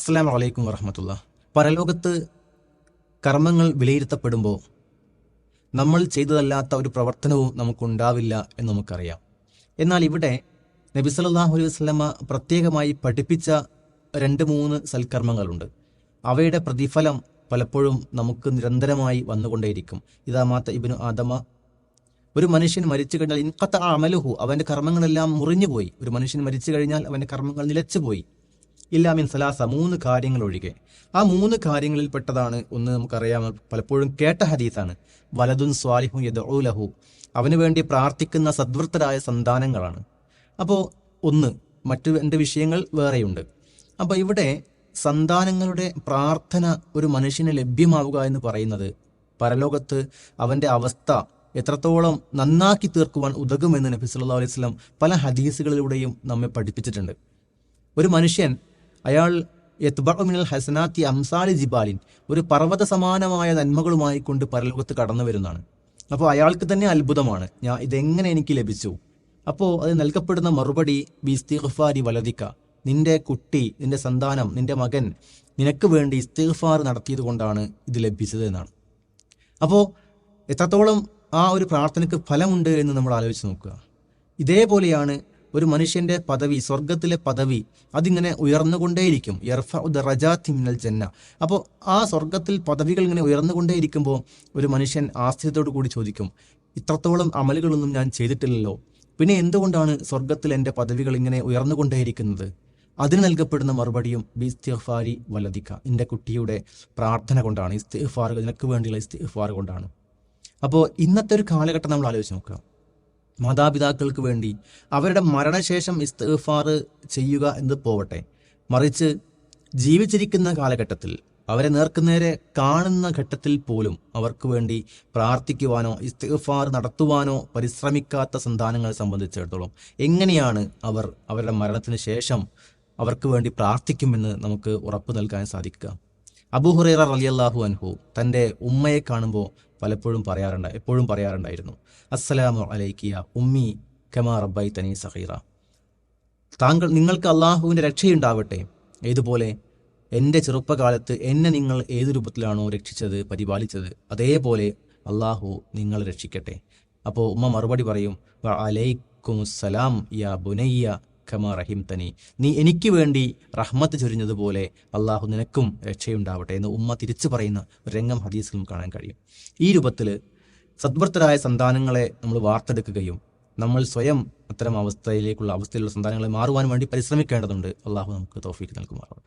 അസ്സാം വലൈക്കും വറഹമത്തുള്ള. പരലോകത്ത് കർമ്മങ്ങൾ വിലയിരുത്തപ്പെടുമ്പോൾ നമ്മൾ ചെയ്തതല്ലാത്ത ഒരു പ്രവർത്തനവും നമുക്കുണ്ടാവില്ല എന്ന് നമുക്കറിയാം. എന്നാൽ ഇവിടെ നബി സല്ലല്ലാഹു അലൈഹി വസല്ലമ പ്രത്യേകമായി പഠിപ്പിച്ച രണ്ട് മൂന്ന് സൽക്കർമ്മങ്ങളുണ്ട്. അവയുടെ പ്രതിഫലം പലപ്പോഴും നമുക്ക് നിരന്തരമായി വന്നുകൊണ്ടേയിരിക്കും. ഇതാമാത്ത ഇബിനു ആദമ. ഒരു മനുഷ്യൻ മരിച്ചു കഴിഞ്ഞാൽ ഇൻകത്ത അമലുഹു അവന്റെ കർമ്മങ്ങളെല്ലാം മുറിഞ്ഞുപോയി. ഒരു മനുഷ്യൻ മരിച്ചു കഴിഞ്ഞാൽ അവന്റെ കർമ്മങ്ങൾ നിലച്ചുപോയി. ഇല്ലാമിൻ സലാസ മൂന്ന് കാര്യങ്ങൾ ഒഴികെ ആ മൂന്ന് കാര്യങ്ങളിൽ പെട്ടതാണ് ഒന്ന് നമുക്കറിയാം പലപ്പോഴും കേട്ട ഹദീസാണ്. വലതുൻ സ്വാലിഹു യദൂലഹു അവന് വേണ്ടി പ്രാർത്ഥിക്കുന്ന സദ്വൃത്തരായ സന്താനങ്ങളാണ്. അപ്പോൾ ഒന്ന് മറ്റു രണ്ട് വിഷയങ്ങൾ വേറെയുണ്ട്. അപ്പോൾ ഇവിടെ സന്താനങ്ങളുടെ പ്രാർത്ഥന ഒരു മനുഷ്യന് ലഭ്യമാവുക എന്ന് പറയുന്നത് പരലോകത്ത് അവന്റെ അവസ്ഥ എത്രത്തോളം നന്നാക്കി തീർക്കുവാൻ ഉതകുമെന്ന് നബി സല്ലാ അലൈഹി വസല്ലം പല ഹദീസുകളിലൂടെയും നമ്മെ പഠിപ്പിച്ചിട്ടുണ്ട്. ഒരു മനുഷ്യൻ അയാൾ മിനൽ ഹസനാത്തി അംസാലി ജിബാലിൻ ഒരു പർവത സമാനമായ നന്മകളുമായി കൊണ്ട് പരലോകത്ത് കടന്നു വരുന്നതാണ്. അപ്പോൾ അയാൾക്ക് തന്നെ അത്ഭുതമാണ്. ഞാൻ ഇതെങ്ങനെ എനിക്ക് ലഭിച്ചു? അപ്പോൾ അത് നൽകപ്പെടുന്ന മറുപടി ബിസ്തിഗ്ഫാരി വലതിക്ക നിന്റെ കുട്ടി നിന്റെ സന്താനം നിന്റെ മകൻ നിനക്ക് വേണ്ടി ഇസ്തിഗ്ഫാർ നടത്തിയത് കൊണ്ടാണ് ഇത് ലഭിച്ചത് എന്നാണ്. അപ്പോൾ എത്രത്തോളം ആ ഒരു പ്രാർത്ഥനയ്ക്ക് ഫലമുണ്ട് എന്ന് നമ്മൾ ആലോചിച്ച് നോക്കുക. ഇതേപോലെയാണ് ഒരു മനുഷ്യന്റെ പദവി സ്വർഗത്തിലെ പദവി അതിങ്ങനെ ഉയർന്നുകൊണ്ടേയിരിക്കും. യർഫ റജാത്തി മിനൽ ജന്ന. അപ്പോൾ ആ സ്വർഗത്തിൽ പദവികൾ ഇങ്ങനെ ഉയർന്നുകൊണ്ടേയിരിക്കുമ്പോൾ ഒരു മനുഷ്യൻ ആശ്ചര്യത്തോടു കൂടി ചോദിക്കും ഇത്രത്തോളം അമലുകളൊന്നും ഞാൻ ചെയ്തിട്ടില്ലല്ലോ. പിന്നെ എന്തുകൊണ്ടാണ് സ്വർഗത്തിൽ എന്റെ പദവികൾ ഇങ്ങനെ ഉയർന്നുകൊണ്ടേയിരിക്കുന്നത്? അതിന് നൽകപ്പെടുന്ന മറുപടിയും ബിസ്തിഫാരി വലതിക്ക എന്റെ കുട്ടിയുടെ പ്രാർത്ഥന കൊണ്ടാണ് ഇസ്തിഫാർ നിനക്ക് വേണ്ടിയുള്ള ഇസ്തിഫാർ കൊണ്ടാണ്. അപ്പോൾ ഇന്നത്തെ ഒരു കാലഘട്ടം നമ്മൾ ആലോചിച്ച് നോക്കുക. മാതാപിതാക്കൾക്ക് വേണ്ടി അവരുടെ മരണശേഷം ഇസ്തഫാർ ചെയ്യുക എന്ന് പോവട്ടെ. മറിച്ച് ജീവിച്ചിരിക്കുന്ന കാലഘട്ടത്തിൽ അവരെ നേർക്കുനേരെ കാണുന്ന ഘട്ടത്തിൽ പോലും അവർക്ക് വേണ്ടി പ്രാർത്ഥിക്കുവാനോ ഇസ്തിഫാർ നടത്തുവാനോ പരിശ്രമിക്കാത്ത സന്താനങ്ങളെ സംബന്ധിച്ചിടത്തോളം എങ്ങനെയാണ് അവർ അവരുടെ മരണത്തിന് ശേഷം അവർക്ക് വേണ്ടി പ്രാർത്ഥിക്കുമെന്ന് നമുക്ക് ഉറപ്പ് നൽകാൻ സാധിക്കുക. അബൂഹുറൈറ റലിയല്ലാഹു അൻഹു തന്റെ ഉമ്മയെ കാണുമ്പോൾ പലപ്പോഴും പറയാറുണ്ട് എപ്പോഴും പറയാറുണ്ടായിരുന്നു അസ്സലാമു അലൈക്കിയ ഉമ്മി കമാ റബ്ബൈ തനി സഹീറ താങ്കൾ നിങ്ങൾക്ക് അള്ളാഹുവിന്റെ രക്ഷയുണ്ടാവട്ടെ. ഏതുപോലെ എന്റെ ചെറുപ്പകാലത്ത് എന്നെ നിങ്ങൾ ഏത് രൂപത്തിലാണോ രക്ഷിച്ചത് പരിപാലിച്ചത് അതേപോലെ അള്ളാഹു നിങ്ങൾ രക്ഷിക്കട്ടെ. അപ്പോൾ ഉമ്മ മറുപടി പറയും അലൈക്കും സലാം യാ ബുനയ്യ ഖമ റഹിം തനി നീ എനിക്ക് വേണ്ടി റഹ്മത്ത് ചൊരിഞ്ഞതുപോലെ അള്ളാഹു നിനക്കും രക്ഷയുണ്ടാവട്ടെ എന്ന് ഉമ്മ തിരിച്ചു പറയുന്ന ഒരു രംഗം ഹദീസിലും കാണാൻ കഴിയും. ഈ രൂപത്തിൽ സദ്വർത്തരായ സന്താനങ്ങളെ നമ്മൾ വാർത്തെടുക്കുകയും നമ്മൾ സ്വയം അത്തരം അവസ്ഥയിലേക്കുള്ള അവസ്ഥയിലുള്ള സന്താനങ്ങളെ മാറുവാൻ വേണ്ടി പരിശ്രമിക്കേണ്ടതുണ്ട്. അള്ളാഹു നമുക്ക് തോഫീക്ക് നൽകുമാറാവട്ടെ.